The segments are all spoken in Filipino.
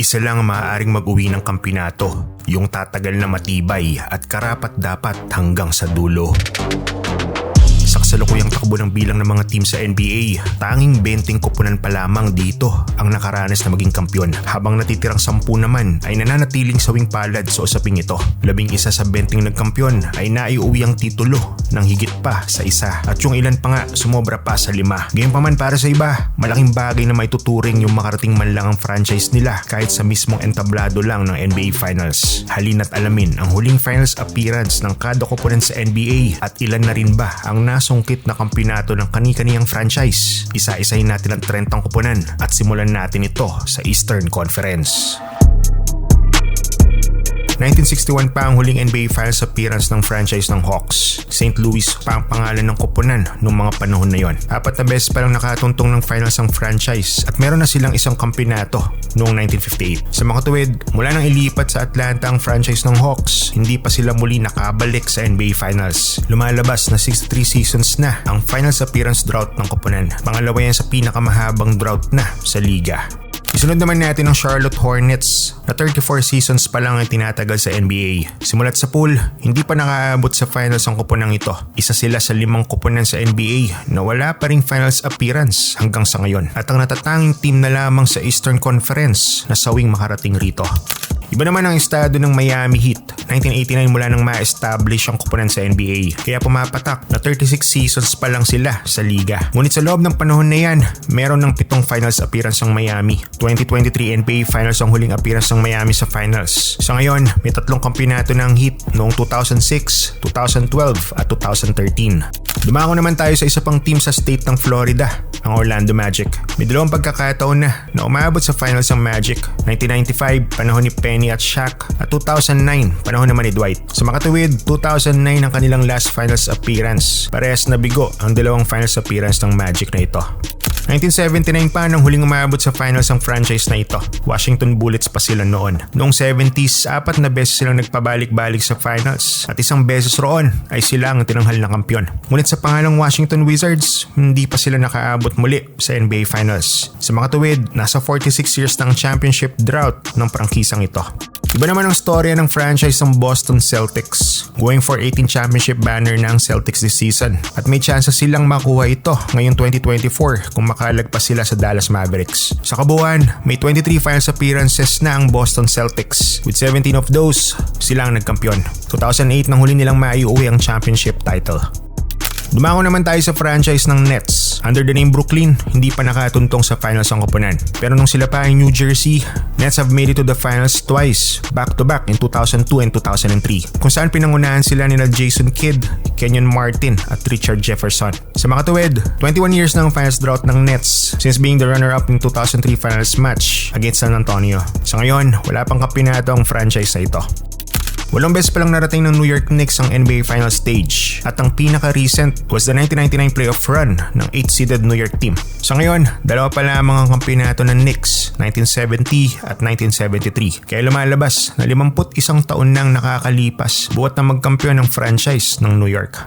Isa lang ang maaaring mag-uwi ng kampinato, yung tatagal na matibay at karapat dapat hanggang sa dulo. Sa kasalukuyang takbo ng bilang ng mga team sa NBA, tanging 20 kupunan pa lamang dito ang nakaranas na maging kampyon habang natitirang 10 naman ay nananatiling sawing palad sa usaping ito. Labing isa sa 20 nagkampyon ay naiuwi ang titulo ng higit pa sa isa at yung ilan pa nga sumobra pa sa lima. Ngayon pa man para sa iba, malaking bagay na maituturing yung makarating man lang ang franchise nila kahit sa mismong entablado lang ng NBA Finals. Halina't alamin ang huling finals appearance ng kada kupunan sa NBA at ilan na rin ba ang nasungkit na kampinato ng kani-kaniyang franchise. Isa-isahin natin ang 30 kupunan at simulan natin ito sa Eastern Conference. 1961 pa ang huling NBA Finals appearance ng franchise ng Hawks. St. Louis pa ang pangalan ng kupunan noong mga panahon na yon. Apat na beses pa lang nakatuntong ng finals ang franchise at meron na silang isang kampinato noong 1958. Sa mga tuwid, mula nang ilipat sa Atlanta ang franchise ng Hawks, hindi pa sila muli nakabalik sa NBA Finals. Lumalabas na 63 seasons na ang finals appearance drought ng kupunan. Pangalawa yan sa pinakamahabang drought na sa liga. Isunod naman natin ang Charlotte Hornets na 34 seasons pa lang ang tinatagal sa NBA. Simulat sa pool, hindi pa nakaabot sa finals ang kuponang ito. Isa sila sa limang kuponan sa NBA na wala pa ring finals appearance hanggang sa ngayon. At ang natatanging team na lamang sa Eastern Conference na sawing makarating rito. Iba naman ang estado ng Miami Heat. 1989 mula nang ma-establish ang kupunan sa NBA. Kaya pumapatak na 36 seasons pa lang sila sa liga. Ngunit sa loob ng panahon na yan, meron ng pitong finals appearance ang Miami. 2023 NBA Finals ang huling appearance ng Miami sa finals. Sa ngayon, may tatlong kampinato ng Heat noong 2006, 2012 at 2013. Dumako naman tayo sa isa pang team sa state ng Florida, ang Orlando Magic. May dalawang pagkakataon na na umabot sa finals ang Magic. 1995, panahon ni Penny at Shaq at 2009, panahon naman ni Dwight. Sa makatuwid, 2009 ang kanilang last finals appearance. Parehas na bigo ang dalawang finals appearance ng Magic na ito. 1979 pa nang huling umabot sa finals ang franchise na ito. Washington Bullets pa sila noon. Noong 70s, apat na beses silang nagpabalik-balik sa finals at isang beses roon ay sila ang tinanghal na kampyon. Ngunit sa pangalang Washington Wizards, hindi pa sila nakaabot muli sa NBA Finals. Sa mga tuwid, nasa 46 years ang championship drought ng prangkisang ito. Iba naman ang storya ng franchise ng Boston Celtics. Going for 18 championship banner na ang Celtics this season. At may chance silang makuha ito ngayong 2024 kung makalagpas sila sa Dallas Mavericks. Sa kabuuan, may 23 finals appearances na ang Boston Celtics. With 17 of those, sila ang nagkampiyon. 2008 nang huli nilang maiuwi ang championship title. Dumango naman tayo sa franchise ng Nets. Under the name Brooklyn, hindi pa nakatuntong sa finals ang koponan. Pero nung sila pa ay New Jersey, Nets have made it to the finals twice, back to back in 2002 and 2003. Kung saan pinangunahan sila nila Jason Kidd, Kenyon Martin at Richard Jefferson. Sa mga tuwid, 21 years ang finals drought ng Nets since being the runner-up in 2003 finals match against San Antonio. Sa ngayon, wala pang kapinato ang franchise na ito. Walong beses pa lang narating ng New York Knicks ang NBA Final Stage at ang pinaka-recent was the 1999 playoff run ng 8-seeded New York team. Sa ngayon, dalawa pa lamang ang kampinato ng Knicks, 1970 at 1973. Kaya lumalabas na 51 taon nang nakakalipas buhat na magkampiyon ng franchise ng New York.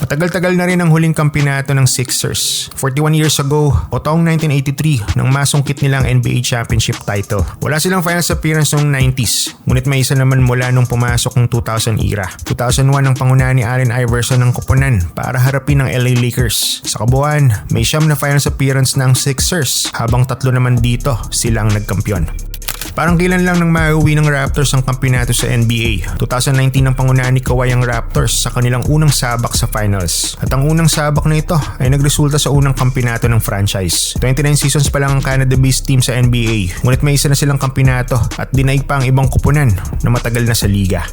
Matagal-tagal na rin ang huling kampinato ng Sixers. 41 years ago, o taong 1983, nang masungkit nilang NBA Championship title. Wala silang finals appearance noong 90s, ngunit may isa naman mula nung pumasok ng 2000 era. 2001 ang pangunahan ni Allen Iverson ng koponan para harapin ng LA Lakers. Sa kabuuan, may siyam na finals appearance ng Sixers, habang tatlo naman dito silang nagkampiyon. Parang kailan lang nang mauwi ng Raptors ang kampinato sa NBA. 2019 ang pangunahan ni Kawhi ang Raptors sa kanilang unang sabak sa finals. At ang unang sabak na ito ay nagresulta sa unang kampinato ng franchise. 29 seasons pa lang ang Canada-based team sa NBA, ngunit may isa na silang kampinato at dinaig pa ang ibang kupunan na matagal na sa liga.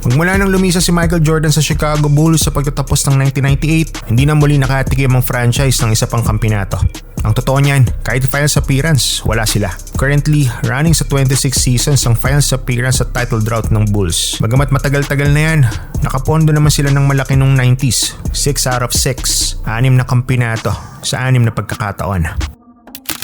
Magmula nang lumisa si Michael Jordan sa Chicago Bulls sa pagtatapos ng 1998, hindi na muli nakatikim ang franchise ng isa pang kampinato. Ang totoo niyan, kahit finals appearance, wala sila. Currently, running sa 26 seasons ang finals appearance sa title drought ng Bulls. Bagamat matagal-tagal na yan, nakapondo naman sila ng malaki nung 90s. 6 out of 6, anim na kampinato sa anim na pagkakataon.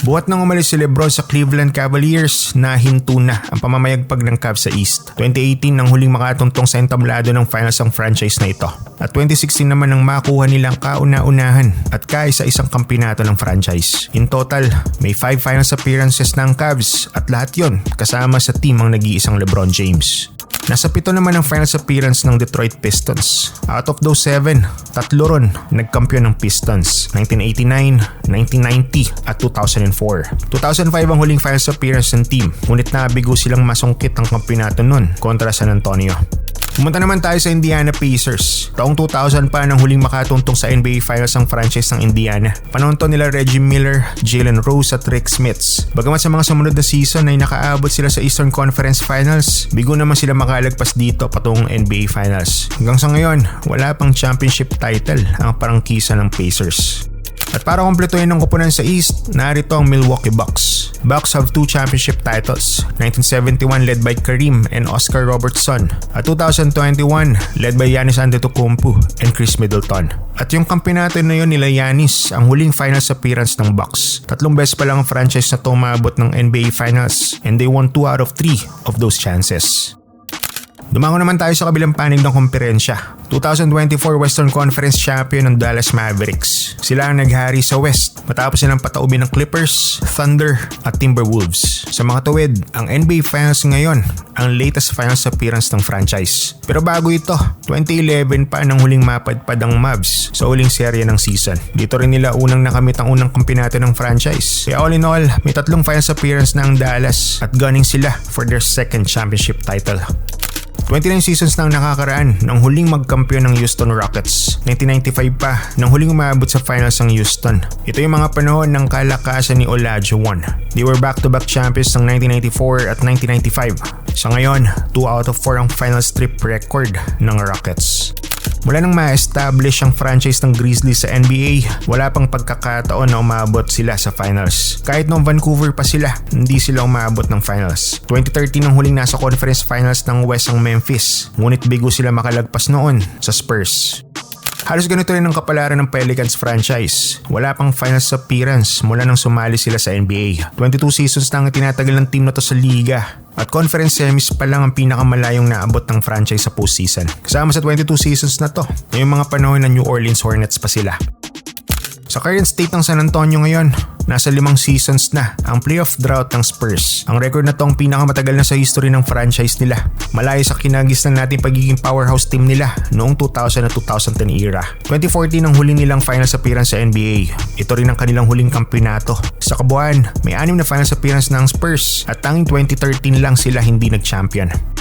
Buhat nang umalis si Lebron sa Cleveland Cavaliers na hinto na ang pamamayagpag ng Cavs sa East. 2018 nang huling makatuntong sa entablado ng finals ang franchise na ito. At 2016 naman nang makuha nilang kauna-unahan at kaisa-isang kampinato ng franchise. In total, may 5 finals appearances ng Cavs at lahat yon kasama sa team ang nag-iisang Lebron James. Nasa pito naman ang finals appearance ng Detroit Pistons. Out of those seven, tatlo ron nagkampiyon ng Pistons. 1989, 1990 at 2004. 2005 ang huling finals appearance ng team, ngunit nabigo silang masungkit ang kampyonato nun kontra San Antonio. Pumunta naman tayo sa Indiana Pacers. Taong 2000 pa nang huling makatuntong sa NBA Finals ang franchise ng Indiana. Panahon to nila Reggie Miller, Jalen Rose at Rick Smits. Bagamat sa mga sumunod na season ay nakaabot sila sa Eastern Conference Finals, bigo naman sila makalagpas dito patungong NBA Finals. Hanggang sa ngayon, wala pang championship title ang parangkisa ng Pacers. At para kumpletuhin ang kupunan sa East, narito ang Milwaukee Bucks. Bucks have two championship titles, 1971 led by Kareem and Oscar Robertson, at 2021 led by Giannis Antetokounmpo and Chris Middleton. At yung kampinato na yun nila Giannis, ang huling finals appearance ng Bucks. Tatlong beses pa lang ang franchise na tumabot ng NBA Finals and they won 2 out of 3 of those chances. Dumango naman tayo sa kabilang panig ng komperensya. 2024 Western Conference Champion ng Dallas Mavericks. Sila ang naghari sa West matapos silang pataubin ng Clippers, Thunder at Timberwolves. Sa mga tuwid, ang NBA Finals ngayon ang latest finals appearance ng franchise. Pero bago ito, 2011 pa nang huling mapadpad ang Mavs sa uling serye ng season. Dito rin nila unang nakamit ang unang kampinato ng franchise. Kaya all in all, may tatlong finals appearance na ang Dallas at gunning sila for their second championship title. 29 seasons na ang nakakaraan nang huling magkampiyon ng Houston Rockets. 1995 pa nang huling umabot sa finals ng Houston. Ito yung mga panahon ng kalakasan ni Olajuwon. They were back-to-back champions ng 1994 at 1995. Sa ngayon, 2 out of 4 ang final strip record ng Rockets. Mula nang ma-establish ang franchise ng Grizzlies sa NBA, wala pang pagkakataon na umabot sila sa finals. Kahit noong Vancouver pa sila, hindi sila umabot ng finals. 2013 ang huling nasa conference finals ng West ang Memphis, ngunit bigo sila makalagpas noon sa Spurs. Halos ganito rin ang kapalaran ng Pelicans franchise. Wala pang finals appearance mula nang sumali sila sa NBA. 22 seasons na ang tinatagal ng team na to sa liga. At conference semis pa lang ang pinakamalayong naabot ng franchise sa postseason. Kasama sa 22 seasons na to, ngayong mga panahon ng New Orleans Hornets pa sila. Sa current state ng San Antonio ngayon, nasa limang seasons na ang playoff drought ng Spurs. Ang record na to ang pinakamatagal na sa history ng franchise nila. Malayo sa kinagis na natin pagiging powerhouse team nila noong 2000 at 2010 era. 2014 ang huling nilang finals appearance sa NBA. Ito rin ang kanilang huling kampyonato. Sa kabuuan, may anim na finals appearance ng Spurs at tanging 2013 lang sila hindi nag-champion.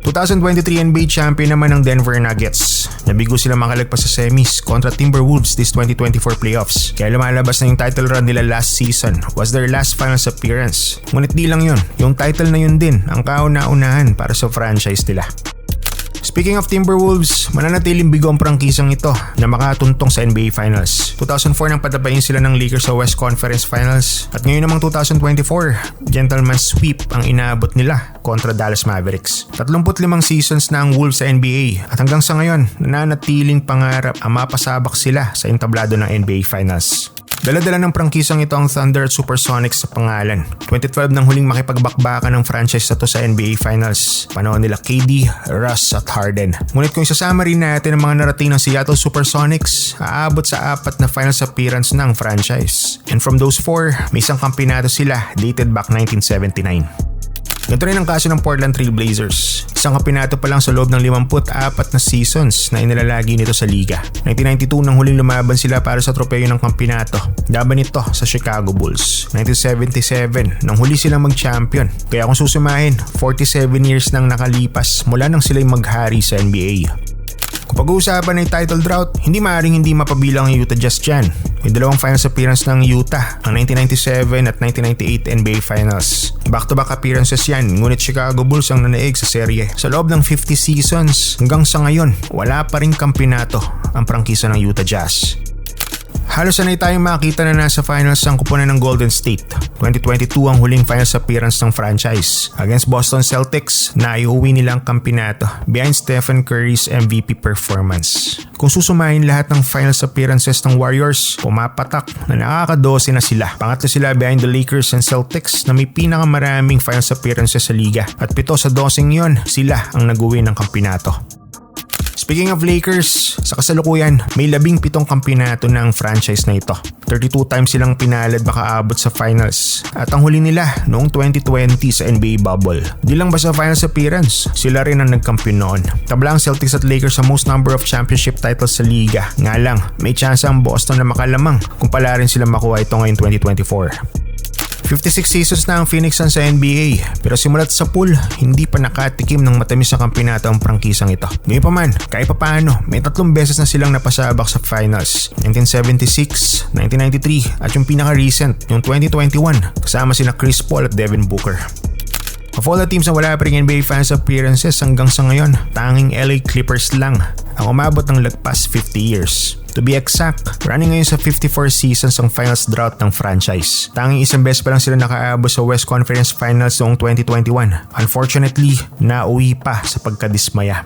2023 NBA champion naman ng Denver Nuggets. Nabigo sila makalagpas sa semis kontra Timberwolves this 2024 playoffs. Kaya lumalabas na yung title run nila last season was their last finals appearance. Ngunit di lang yun, yung title na yun din ang kauna-unahan para sa franchise nila. Speaking of Timberwolves, mananatiling bigo ang prangkisang ito na makatuntong sa NBA Finals. 2004 nang patabayin sila ng Lakers sa West Conference Finals at ngayon namang 2024, gentleman sweep ang inaabot nila kontra Dallas Mavericks. 35 seasons na ang Wolves sa NBA at hanggang sa ngayon, nananatiling pangarap ang mapasabak sila sa entablado ng NBA Finals. Daladala ng prangkisang ito ang Thunder at Supersonics sa pangalan. 2012 nang huling makipagbakbakan ng franchise na to sa NBA Finals. Panahon nila KD, Russ at Harden. Ngunit kung isasama rin natin ang mga narating ng Seattle Supersonics, aabot sa apat na finals appearance ng franchise. And from those four, may isang kampinato sila dated back 1979. Ganito rin ang kaso ng Portland Trail Blazers. Isang kapinato pa lang sa loob ng 54 na seasons na inilalagi nito sa liga. 1992 nang huling lumaban sila para sa tropeyo ng kampinato. Laban nito sa Chicago Bulls. 1977 nang huli silang mag-champion. Kaya kung susumahin, 47 years nang nakalipas mula nang sila'y maghari sa NBA. Kung pag-uusapan ay title drought, hindi maaaring hindi mapabilang ang Utah Jazz dyan. May dalawang finals appearance ng Utah, ang 1997 at 1998 NBA Finals. Back-to-back appearances yan, ngunit Chicago Bulls ang nanaig sa serye. Sa loob ng 50 seasons, hanggang sa ngayon, wala pa rin kampinato ang prangkisa ng Utah Jazz. Halos sanay tayong makita na nasa finals ang kupunan ng Golden State. 2022 ang huling finals appearance ng franchise. Against Boston Celtics, na iuwi nila ang kampinato behind Stephen Curry's MVP performance. Kung susumahin lahat ng finals appearances ng Warriors, pumapatak na nakakadose na sila. Pangatlo sila behind the Lakers and Celtics na may pinakamaraming finals appearances sa liga. At pito sa dosing yon, sila ang nag-uwi ng kampinato. Speaking of Lakers, sa kasalukuyan, may labing pitong kampinato ng franchise na ito. 32 times silang pinalad makaabot sa finals. At ang huli nila noong 2020 sa NBA bubble. Di lang ba sa finals appearance, sila rin ang nagkampiyon noon. Tabla ang Celtics at Lakers sa most number of championship titles sa liga. Nga lang, may chance ang Boston na makalamang kung pala rin sila makuha ito ngayong 2024. 56 seasons na ang Phoenix Suns sa NBA pero simulat sa pool, hindi pa nakatikim ng matamis na kampinato ang prangkisang ito. Ngayon pa man, kahit pa paano, may tatlong beses na silang napasabak sa finals. 1976, 1993 at yung pinaka-recent, yung 2021 kasama sina Chris Paul at Devin Booker. Of all the teams na wala pa rin NBA fans appearances hanggang sa ngayon, tanging LA Clippers lang ang umabot ng lagpas 50 years. To be exact, running ngayon sa 54 seasons ang finals drought ng franchise. Tanging isang beses pa lang sila nakaabot sa West Conference Finals noong 2021. Unfortunately, nauwi pa sa pagkadismaya.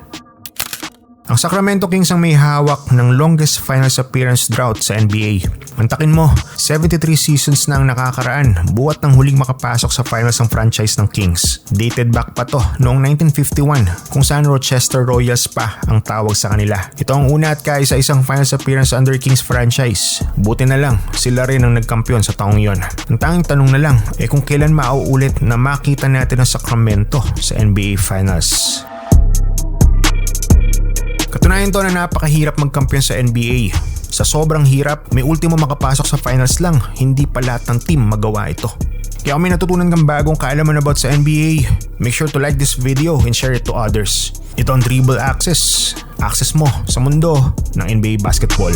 Ang Sacramento Kings ang may hawak ng longest finals appearance drought sa NBA. Mantakin mo, 73 seasons na ang nakakaraan buwat ng huling makapasok sa finals ng franchise ng Kings. Dated back pa to noong 1951 kung saan Rochester Royals pa ang tawag sa kanila. Ito ang una at kaisa isang finals appearance under Kings franchise. Buti na lang, sila rin ang nagkampiyon sa taong yon. Ang tanging tanong na lang eh kung kailan mauulit na makita natin ang Sacramento sa NBA Finals. Katunayan to na napakahirap magkampiyon sa NBA. Sa sobrang hirap, may ultimo makapasok sa finals lang, hindi pa lahat ng team magawa ito. Kaya kung may natutunan kang bagong kaalaman about sa NBA, make sure to like this video and share it to others. Ito ang Dribble Access, access mo sa mundo ng NBA basketball.